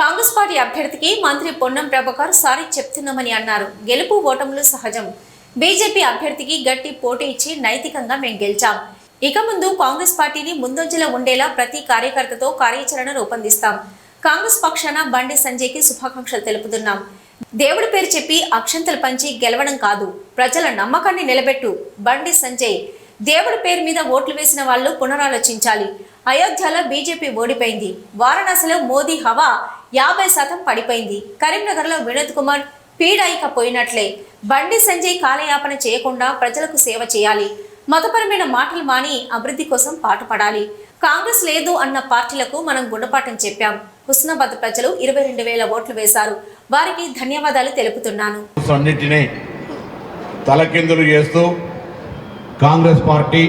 Congress party అభ్యర్థికి మంత్రి Ponnam Prabhakar sorry చెప్తున్నామని అన్నారు. గెలుపు ఓటములు సహజం. బీజేపీ అభ్యర్థికి గట్టి పోటీ ఇచ్చి నైతికంగా మేం గెలిచాం. ఇక ముందు కాంగ్రెస్ పార్టీని ముందంజలో ఉండేలా ప్రతి కార్యకర్తతో కార్యాచరణ రూపొందిస్తాం. కాంగ్రెస్ పక్షాన బండి సంజయ్కి శుభాకాంక్షలు తెలుపుతున్నాం. దేవుడి పేరు చెప్పి అక్షంతలు పంచి గెలవడం కాదు. ప్రజల నమ్మకాన్ని నిలబెట్టు. బండి సంజయ్. దేవుడి పేరు మీద ఓట్లు వేసిన వాళ్ళు పునరాలోచించాలి. అయోధ్యలో బీజేపీ ఓడిపోయింది. వారణాసిలో మోదీ హవా యాభై శాతం పడిపోయింది. కరీంనగర్లో వినోద్ కుమార్ పీడాయిక పోయినట్లే. బండి సంజయ్ కాలయాపన చేయకుండా ప్రజలకు సేవ చేయాలి. మతపరమైన మాటలు మాని అభివృద్ధి కోసం పాటుపడాలి. కాంగ్రెస్ లేదు అన్న పార్టీలకు మనం గుణపాఠం చెప్పాం. హుస్నాబాద్ ప్రజలు ఇరవై రెండు వేల ఓట్లు వేశారు. వారికి ధన్యవాదాలు తెలుపుతున్నాను. అన్నిటినీ తలకిందులు చేస్తూ కాంగ్రెస్ పార్టీ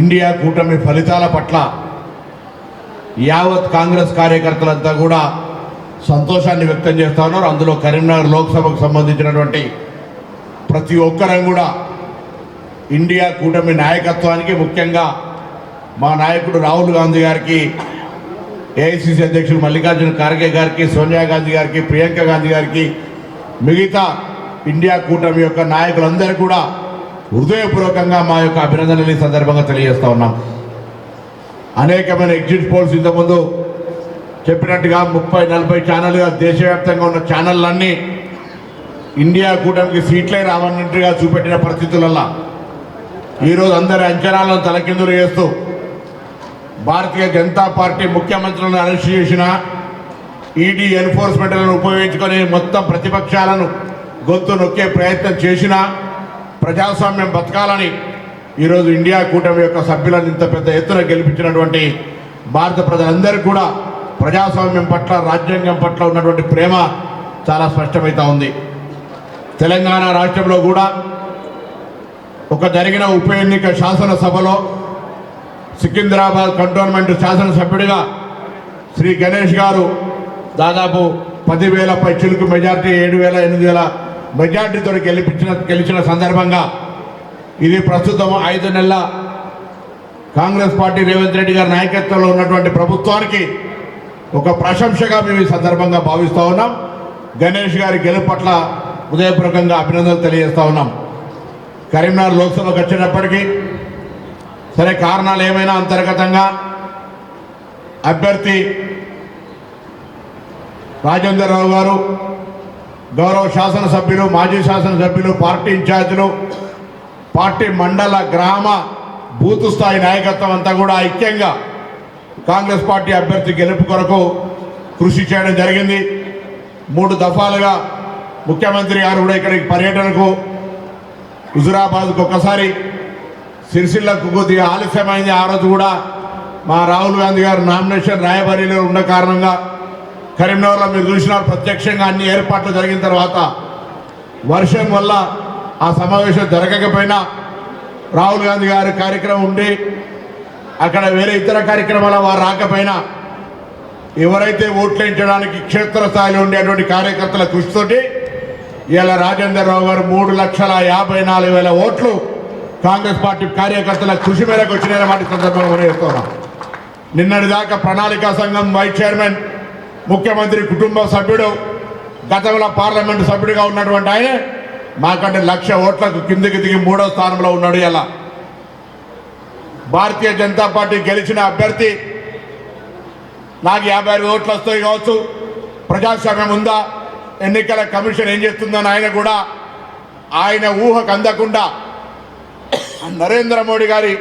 ఇండియా కూటమి ఫలితాల పట్ల యావత్ కాంగ్రెస్ కార్యకర్తలంతా కూడా సంతోషాన్ని వ్యక్తం చేస్తా ఉన్నారు. అందులో కరీంనగర్ లోక్సభకు సంబంధించినటువంటి ప్రతి ఒక్కరం కూడా ఇండియా కూటమి నాయకత్వానికి ముఖ్యంగా మా నాయకుడు రాహుల్ గాంధీ గారికి ఏఐసిసి అధ్యక్షుడు మల్లికార్జున ఖార్గే గారికి సోనియా గాంధీ గారికి ప్రియాంక గాంధీ గారికి మిగతా ఇండియా కూటమి యొక్క నాయకులందరూ కూడా హృదయపూర్వకంగా మా యొక్క అభినందనలు ఈ సందర్భంగా తెలియజేస్తా ఉన్నాం. అనేకమైన ఎగ్జిట్ పోల్స్ ఇంతకుముందు చెప్పినట్టుగా ముప్పై నలభై ఛానల్గా దేశవ్యాప్తంగా ఉన్న ఛానళ్ళన్నీ ఇండియా కూటమికి సీట్లే రావన్నట్టుగా చూపెట్టిన పరిస్థితులల్లో ఈరోజు అందరి అంచనాలను తలకిందులు చేస్తూ భారతీయ జనతా పార్టీ ముఖ్యమంత్రులను అరెస్ట్ చేసిన ఈడీ ఎన్ఫోర్స్మెంట్లను ఉపయోగించుకొని మొత్తం ప్రతిపక్షాలను గొంతు నొక్కే ప్రయత్నం చేసినా ప్రజాస్వామ్యం బతకాలని ఈరోజు ఇండియా కూటమి యొక్క సభ్యులను ఇంత పెద్ద ఎత్తున గెలిపించినటువంటి భారత ప్రజలందరికీ కూడా ప్రజాస్వామ్యం పట్ల రాజ్యాంగం పట్ల ఉన్నటువంటి ప్రేమ చాలా స్పష్టమవుతా ఉంది. తెలంగాణ రాష్ట్రంలో కూడా ఒక జరిగిన ఉప ఎన్నిక శాసనసభలో సికింద్రాబాద్ కంటోన్మెంట్ శాసనసభ్యుడిగా శ్రీ గణేష్ గారు దాదాపు పదివేల పై చిలుకు మెజార్టీ ఏడు వేల ఎనిమిది వేల మెజార్టీతో గెలిపించిన గెలిచిన సందర్భంగా ఇది ప్రస్తుతం ఐదు నెలల కాంగ్రెస్ పార్టీ రేవంత్ రెడ్డి గారి నాయకత్వంలో ఉన్నటువంటి ప్రభుత్వానికి ఒక ప్రశంసగా మేము ఈ సందర్భంగా భావిస్తూ ఉన్నాం. గణేష్ గారి గెలుపు పట్ల హృదయపూర్వకంగా అభినందనలు తెలియజేస్తూ ఉన్నాం. కరీంనగర్ లోక్సభకు వచ్చినప్పటికీ సరే కారణాలు ఏమైనా అంతర్గతంగా అభ్యర్థి రాజేందర్ రావు గారు గౌరవ శాసనసభ్యులు మాజీ శాసనసభ్యులు పార్టీ ఇన్ఛార్జీలు పార్టీ మండల గ్రామ బూత్ స్థాయి నాయకత్వం అంతా కూడా ఐక్యంగా కాంగ్రెస్ పార్టీ అభ్యర్థి గెలుపు కొరకు కృషి చేయడం జరిగింది. మూడు దఫాలుగా ముఖ్యమంత్రి గారు కూడా ఇక్కడికి పర్యటనకు హుజురాబాద్కు ఒక్కసారి సిరిసిల్లకు కొద్దిగా ఆలస్యమైంది. ఆ రోజు కూడా మా రాహుల్ గాంధీ గారు నామినేషన్ రాయబరిలో ఉన్న కారణంగా కరీంనగర్లో మీరు చూసినారు ప్రత్యక్షంగా అన్ని ఏర్పాట్లు జరిగిన తర్వాత వర్షం వల్ల ఆ సమావేశం జరగకపోయినా రాహుల్ గాంధీ గారి కార్యక్రమం ఉండి అక్కడ వేరే ఇతర కార్యక్రమాల వారు రాకపోయినా ఎవరైతే ఓట్లేయించడానికి క్షేత్రస్థాయిలో ఉండేటువంటి కార్యకర్తల కృషితోటి ఇలా రాజేందర్ రావు గారు మూడు లక్షల యాభై నాలుగు వేల ఓట్లు కాంగ్రెస్ పార్టీ కార్యకర్తల కృషి మేరకు వచ్చిన వాటి సందర్భంగా వినియోగిస్తున్నాం నిన్నటి దాకా ప్రణాళికా సంఘం వైస్ చైర్మన్ ముఖ్యమంత్రి కుటుంబ సభ్యుడు గతంలో పార్లమెంటు సభ్యుడిగా ఉన్నటువంటి ఆయన మాకంటే లక్ష ఓట్లకు కిందికి దిగి మూడో స్థానంలో ఉన్నాడు ఇలా భారతీయ జనతా పార్టీ గెలిచిన అభ్యర్థి నాకు యాభై ఆరు ఓట్లు వస్తాయి కావచ్చు. ప్రజాస్వామ్యం ఉందా? ఎన్నికల కమిషన్ ఏం చేస్తుందని ఆయన కూడా ఆయన ఊహకు అందకుండా. నరేంద్ర మోడీ గారి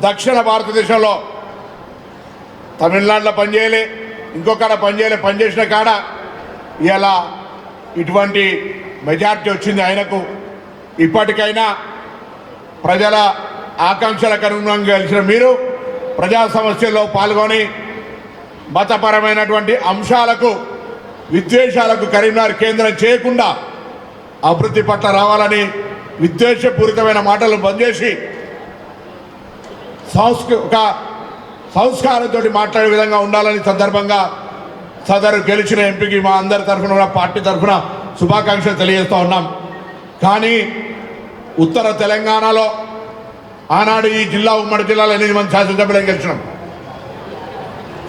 దక్షిణ భారతదేశంలో తమిళనాడులో పనిచేయలే ఇంకొకడ పనిచేయలే పనిచేసిన కాడ ఇలా ఇటువంటి మెజార్టీ వచ్చింది ఆయనకు. ఇప్పటికైనా ప్రజల ఆకాంక్షలకు అనుగుణంగా గెలిచిన మీరు ప్రజా సమస్యల్లో పాల్గొని మతపరమైనటువంటి అంశాలకు విద్వేషాలకు కరీంనగర్ కేంద్రం చేయకుండా అభివృద్ధి పట్ల రావాలని విద్వేషపూరితమైన మాటలు బంద్ చేసి సంస్క ఒక సంస్కారంతో మాట్లాడే విధంగా ఉండాలని సందర్భంగా సదరు గెలిచిన ఎంపీకి మా అందరి తరఫున కూడా పార్టీ తరఫున శుభాకాంక్షలు తెలియజేస్తూ ఉన్నాం. కానీ ఉత్తర తెలంగాణలో ఆనాడు ఈ జిల్లా ఉమ్మడి జిల్లాలో ఎనిమిది మంది శాసనసభ్యులను గెలిచినాం.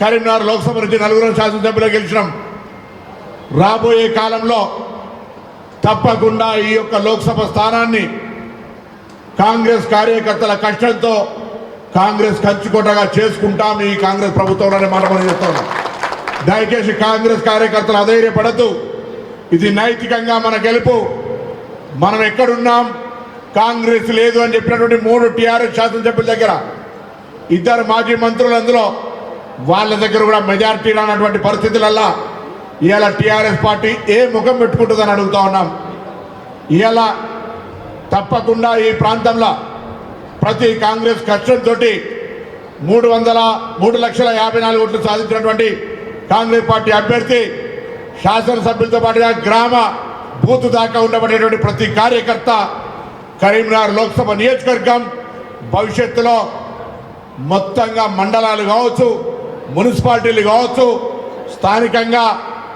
కరీంనగర్ లోక్సభ నుంచి నలుగురు శాసనసభ్యులు గెలిచినాం. రాబోయే కాలంలో తప్పకుండా ఈ యొక్క లోక్సభ స్థానాన్ని కాంగ్రెస్ కార్యకర్తల కష్టంతో కాంగ్రెస్ కంచుకోటగా చేసుకుంటాం ఈ కాంగ్రెస్ ప్రభుత్వంలోనే మాట మనం చెప్తున్నాం దయచేసి కాంగ్రెస్ కార్యకర్తలు అధైర్యపడద్దు. ఇది నైతికంగా మన గెలుపు. మనం ఎక్కడున్నాం? కాంగ్రెస్ లేదు అని చెప్పినటువంటి మూడు టీఆర్ఎస్ శాసనసభ్యుల దగ్గర. ఇద్దరు మాజీ మంత్రులు అందులో. వాళ్ళ దగ్గర కూడా మెజార్టీ రానటువంటి పరిస్థితులల్లా ఇవాళ టీఆర్ఎస్ పార్టీ ఏ ముఖం పెట్టుకుంటుందని అడుగుతా ఉన్నాం. ఇవాళ తప్పకుండా ఈ ప్రాంతంలో ప్రతి కాంగ్రెస్ కష్టంతో మూడు వందల మూడు లక్షల యాభై నాలుగు ఓట్లు సాధించినటువంటి కాంగ్రెస్ పార్టీ అభ్యర్థి శాసనసభ్యులతో పాటుగా గ్రామ బూత్ దాకా ఉండబడేటువంటి ప్రతి కార్యకర్త కరీంనగర్ లోక్సభ నియోజకవర్గం భవిష్యత్తులో మొత్తంగా మండలాలు కావచ్చు మున్సిపాలిటీలు కావచ్చు స్థానికంగా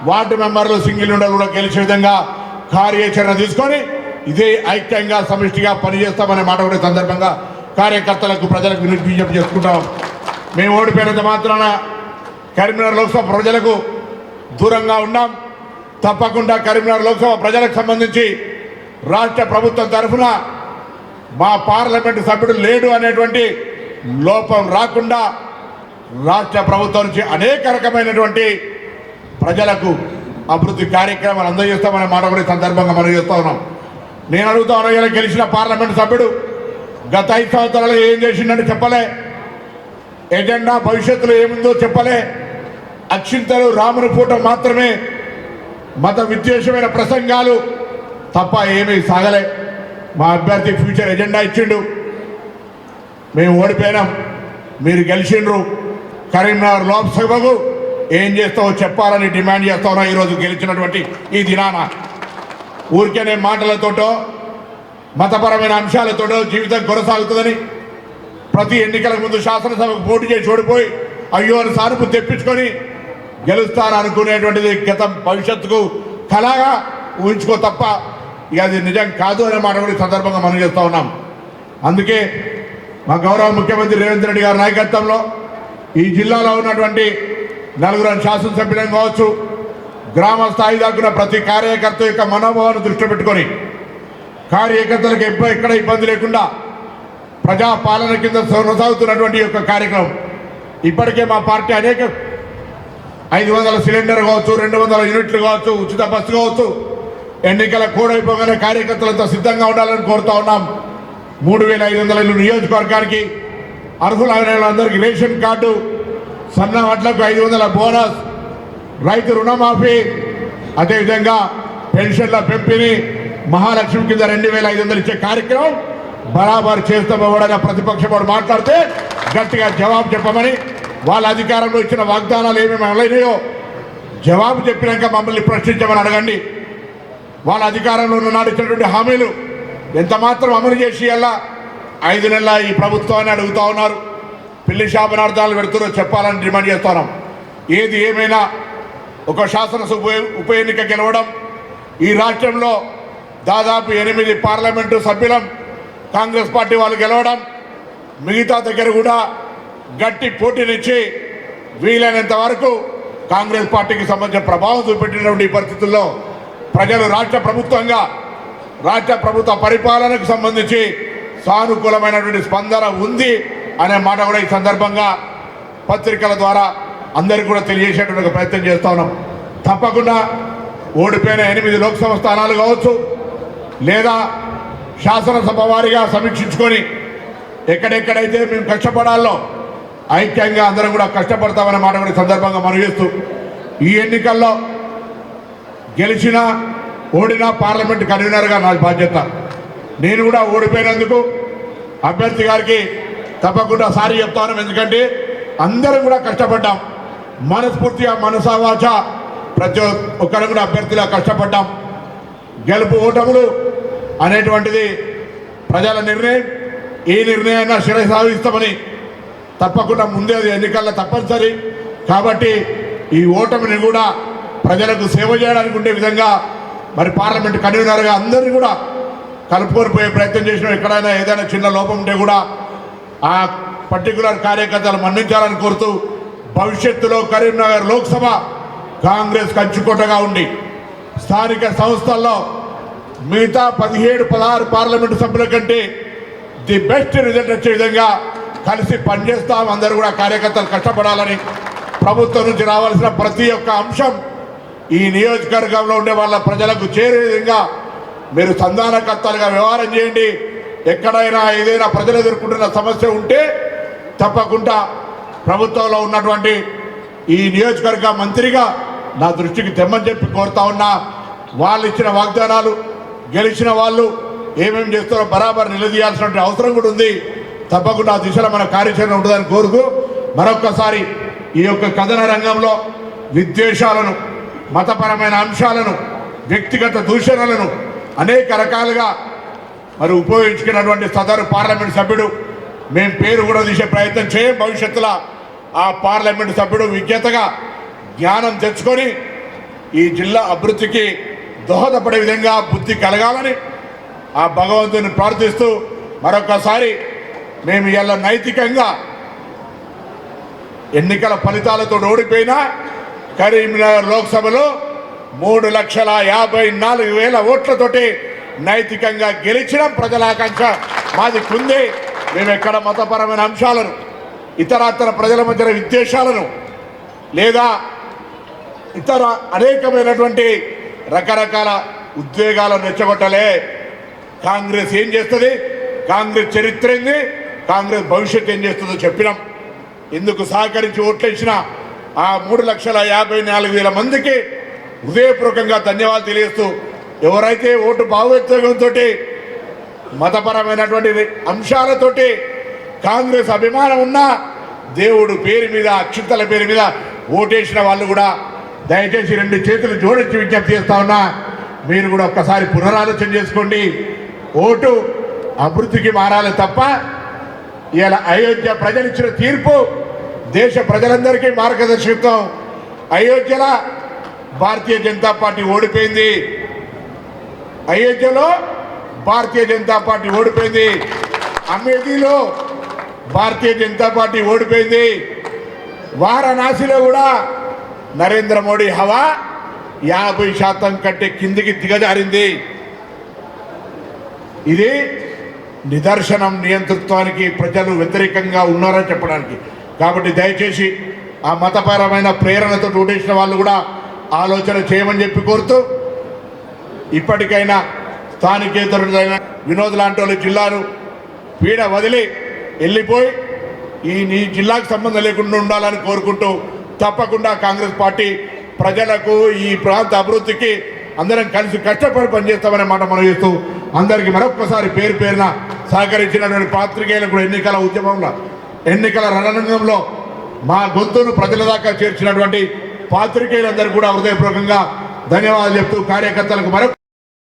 వార్డు మెంబర్లు సింగిల్ ఉండలు కూడా గెలిచే విధంగా కార్యాచరణ తీసుకొని ఇదే ఐక్యంగా సమిష్టిగా పనిచేస్తామనే మాట కూడా సందర్భంగా కార్యకర్తలకు ప్రజలకు విజ్ఞప్తి చేసుకుంటాం. మేము ఓడిపోయినంత మాత్రాన కరీంనగర్ లోక్సభ ప్రజలకు దూరంగా ఉన్నాం. తప్పకుండా కరీంనగర్ లోక్సభ ప్రజలకు సంబంధించి రాష్ట్ర ప్రభుత్వం తరఫున మా పార్లమెంటు సభ్యుడు లేడు అనేటువంటి లోపం రాకుండా రాష్ట్ర ప్రభుత్వం నుంచి అనేక రకమైనటువంటి ప్రజలకు అభివృద్ధి కార్యక్రమాలు అందజేస్తామనే మాట కూడా సందర్భంగా మనం చేస్తా ఉన్నాం. నేను అడుగుతా ఉన్నా గెలిచిన పార్లమెంటు సభ్యుడు గత ఐదు సంవత్సరాలు ఏం చేసిండని చెప్పలే? ఎజెండా భవిష్యత్తులో ఏముందో చెప్పలే? అక్షింతలు రాముని పూట మాత్రమే మత విద్వేషమైన ప్రసంగాలు తప్ప ఏమీ సాగలే. మా అభ్యర్థి ఫ్యూచర్ ఎజెండా ఇచ్చిండు. మేము ఓడిపోయినాం. మీరు గెలిచిండ్రు. కరీంనగర్ లోక్సభకు ఏం చేస్తావో చెప్పాలని డిమాండ్ చేస్తావునా ఈరోజు గెలిచినటువంటి ఈ దినాన. ఊరికేనే మాటలతోటో మతపరమైన అంశాలతోటో జీవితం కొనసాగుతుందని ప్రతి ఎన్నికల ముందు శాసనసభకు పోటీ చేసి ఓడిపోయి అయ్యో అని సానుభూతి తెప్పించుకొని గెలుస్తాను అనుకునేటువంటిది గత భవిష్యత్తుకు కళగా ఊహించుకో తప్ప ఇక అది నిజం కాదు అనే మాట కూడా సందర్భంగా మనం చేస్తూ ఉన్నాం. అందుకే మా గౌరవ ముఖ్యమంత్రి రేవంత్ రెడ్డి గారి నాయకత్వంలో ఈ జిల్లాలో ఉన్నటువంటి నలుగురు శాసనసభ్యులను కావచ్చు గ్రామ స్థాయి దాకున్న ప్రతి కార్యకర్త యొక్క మనోభావాన్ని దృష్టి పెట్టుకొని కార్యకర్తలకు ఎప్పుడు ఎక్కడ ఇబ్బంది లేకుండా ప్రజా పాలన కింద కొనసాగుతున్నటువంటి యొక్క కార్యక్రమం. ఇప్పటికే మా పార్టీ అనేక ఐదు వందల సిలిండర్ కావచ్చు రెండు వందల యూనిట్లు కావచ్చు ఉచిత బస్సు కావచ్చు ఎన్నికల కూడైపోగానే కార్యకర్తలతో సిద్ధంగా ఉండాలని కోరుతా ఉన్నాం. మూడు వేల ఐదు వందల నియోజకవర్గానికి అర్హులైన వాళ్ళందరికీ రేషన్ కార్డు సన్న వడ్లకు ఐదు వందల బోనస్ రైతు రుణమాఫీ అదేవిధంగా పెన్షన్ల పెంపిణీ మహాలక్ష్మి కింద రెండు వేల ఐదు వందలు ఇచ్చే కార్యక్రమం బరాబర్ చేస్తామని ప్రతిపక్షం వాడు మాట్లాడితే గట్టిగా జవాబు చెప్పమని వాళ్ళ అధికారంలో ఇచ్చిన వాగ్దానాలు ఏమేమి అమలైనాయో జవాబు చెప్పినాక మమ్మల్ని ప్రశ్నించమని అడగండి. వాళ్ళ అధికారంలో ఉన్ననాడు ఇచ్చినటువంటి హామీలు ఎంత మాత్రం అమలు చేసి అలా ఐదు నెలల ఈ ప్రభుత్వాన్ని అడుగుతా ఉన్నారు. పిల్లి శాపనార్థాలు పెడుతున్నారో చెప్పాలని డిమాండ్ చేస్తున్నాం. ఏది ఏమైనా ఒక శాసనసభ ఉప ఎన్నిక గెలవడం ఈ రాష్ట్రంలో దాదాపు ఎనిమిది పార్లమెంటు సభ్యులం కాంగ్రెస్ పార్టీ వాళ్ళు గెలవడం మిగతా దగ్గర కూడా గట్టి పోటీనిచ్చి వీలైనంత వరకు కాంగ్రెస్ పార్టీకి సంబంధించిన ప్రభావం చూపెట్టినటువంటి పరిస్థితుల్లో ప్రజలు రాష్ట్ర ప్రభుత్వంగా రాష్ట్ర ప్రభుత్వ పరిపాలనకు సంబంధించి సానుకూలమైనటువంటి స్పందన ఉంది అనే మాట కూడా ఈ సందర్భంగా పత్రికల ద్వారా అందరికీ కూడా తెలియజేసేటువంటి ఒక ప్రయత్నం చేస్తా ఉన్నాం. తప్పకుండా ఓడిపోయిన ఎనిమిది లోక్సభ స్థానాలు కావచ్చు లేదా శాసనసభ వారిగా సమీక్షించుకొని ఎక్కడెక్కడైతే మేము కష్టపడాలో ఐక్యంగా అందరం కూడా కష్టపడతామనే మాట కూడా సందర్భంగా మనం చేస్తూ ఈ ఎన్నికల్లో గెలిచినా ఓడినా పార్లమెంట్ కన్వీనర్గా నా బాధ్యత. నేను కూడా ఓడిపోయినందుకు అభ్యర్థి గారికి తప్పకుండా సారీ చెప్తాను. ఎందుకంటే అందరం కూడా కష్టపడ్డాం. మనస్ఫూర్తిగా మనసావాచ ప్రతి ఒక్కరు కూడా అభ్యర్థిలా కష్టపడ్డాం. గెలుపు ఓటములు అనేటువంటిది ప్రజల నిర్ణయం. ఏ నిర్ణయాన్ని శిరసావిస్తామని తప్పకుండా ముందే అది ఎన్నికల్లో తప్పనిసరి. కాబట్టి ఈ ఓటమిని కూడా ప్రజలకు సేవ చేయడానికి ఉండే విధంగా మరి పార్లమెంట్ కన్వీనర్గా అందరినీ కూడా కలుపుకొని పోయే ప్రయత్నం చేసిన. ఎక్కడైనా ఏదైనా చిన్న లోపం ఉంటే కూడా ఆ పర్టికులర్ కార్యకర్తలు మన్నించాలని కోరుతూ భవిష్యత్తులో కరీంనగర్ లోక్సభ కాంగ్రెస్ కంచుకోటగా ఉండి స్థానిక సంస్థల్లో మిగతా పదిహేడు పదహారు పార్లమెంటు సభ్యుల కంటే ది బెస్ట్ రిజల్ట్ వచ్చే విధంగా కలిసి పనిచేస్తాం. అందరూ కూడా కార్యకర్తలు కష్టపడాలని ప్రభుత్వం నుంచి రావాల్సిన ప్రతి ఒక్క అంశం ఈ నియోజకవర్గంలో ఉండే వాళ్ళ ప్రజలకు చేరే విధంగా మీరు సంధానకర్తలుగా వ్యవహారం చేయండి. ఎక్కడైనా ఏదైనా ప్రజలు ఎదుర్కొంటున్న సమస్య ఉంటే తప్పకుండా ప్రభుత్వంలో ఉన్నటువంటి ఈ నియోజకవర్గ మంత్రిగా నా దృష్టికి తెమ్మని చెప్పి కోరుతా ఉన్నా. వాళ్ళు ఇచ్చిన వాగ్దానాలు గెలిచిన వాళ్ళు ఏమేమి చేస్తారో బరాబర్ నిలదీయాల్సినటువంటి అవసరం కూడా ఉంది. తప్పకుండా ఆ దిశలో మన కార్యాచరణ ఉంటుందని కోరుకు మరొక్కసారి ఈ యొక్క కథన రంగంలో విద్వేషాలను మతపరమైన అంశాలను వ్యక్తిగత దూషణలను అనేక రకాలుగా మరి ఉపయోగించుకున్నటువంటి సదరు పార్లమెంట్ సభ్యుడు మేము పేరు కూడా తీసే ప్రయత్నం చేయం. భవిష్యత్తులో ఆ పార్లమెంట్ సభ్యుడు విజ్ఞతగా జ్ఞానం తెచ్చుకొని ఈ జిల్లా అభివృద్ధికి దోహదపడే విధంగా బుద్ధి కలగాలని ఆ భగవంతుని ప్రార్థిస్తూ మరొకసారి మేము ఇలా నైతికంగా ఎన్నికల ఫలితాలతో ఓడిపోయినా కరీంనగర్ లోక్సభలో మూడు లక్షల యాభై నాలుగు వేల ఓట్లతోటి నైతికంగా గెలిచిన. ప్రజల ఆకాంక్ష మాది కుంది. మేము ఎక్కడ మతపరమైన అంశాలను ఇతరాతర ప్రజల మధ్య విద్వేషాలను లేదా ఇతర అనేకమైనటువంటి రకరకాల ఉద్వేగాలను రెచ్చగొట్టలే. కాంగ్రెస్ ఏం చేస్తుంది? కాంగ్రెస్ చరిత్ర ఏంది? కాంగ్రెస్ భవిష్యత్తు ఏం చేస్తుందో చెప్పినాం. ఇందుకు సహకరించి ఓట్లేసిన ఆ మూడు లక్షల యాభై నాలుగు వేల మందికి హృదయపూర్వకంగా ధన్యవాదాలు తెలియజేస్తూ ఎవరైతే ఓటు భావోద్వేగంతో మతపరమైనటువంటి అంశాలతోటి కాంగ్రెస్ అభిమానం ఉన్నా దేవుడు పేరు మీద అక్షింతల పేరు మీద ఓటేసిన వాళ్ళు కూడా దయచేసి రెండు చేతులు జోడించి విజ్ఞప్తి చేస్తా ఉన్నా మీరు కూడా ఒక్కసారి పునరాలోచన చేసుకోండి. ఓటు అభివృద్ధికి మారాలి తప్ప ఇలా అయోధ్య ప్రజలిచ్చిన తీర్పు దేశ ప్రజలందరికీ మార్గదర్శకత్వం. అయోధ్యలో భారతీయ జనతా పార్టీ ఓడిపోయింది. అయోధ్యలో భారతీయ జనతా పార్టీ ఓడిపోయింది. అమేథీలో భారతీయ జనతా పార్టీ ఓడిపోయింది. వారణాసిలో కూడా నరేంద్ర మోడీ హవా యాభై శాతం కంటే కిందికి దిగజారింది. ఇది నిదర్శనం నియంతృత్వానికి ప్రజలు వ్యతిరేకంగా ఉన్నారని చెప్పడానికి. కాబట్టి దయచేసి ఆ మతపరమైన ప్రేరణతో ఓటేసిన వాళ్ళు కూడా ఆలోచన చేయమని చెప్పి కోరుతూ ఇప్పటికైనా స్థానికేతరుడైన వినోద్ లాంటి వాళ్ళు జిల్లాను పీడ వదిలి వెళ్ళిపోయి ఈ నీ జిల్లాకు సంబంధం లేకుండా ఉండాలని కోరుకుంటూ తప్పకుండా కాంగ్రెస్ పార్టీ ప్రజలకు ఈ ప్రాంత అభివృద్ధికి అందరం కలిసి కష్టపడి పనిచేస్తామనే మాట మనం చేస్తూ అందరికీ మరొక్కసారి పేరు పేరున సహకరించినటువంటి పాత్రికేయులకు కూడా ఎన్నికల ఉద్యమంలో ఎన్నికల రణరంగంలో మా గొంతును ప్రజల దాకా చేర్చినటువంటి పాత్రికేయులందరూ కూడా హృదయపూర్వకంగా ధన్యవాదాలు చెప్తూ కార్యకర్తలకు మరొక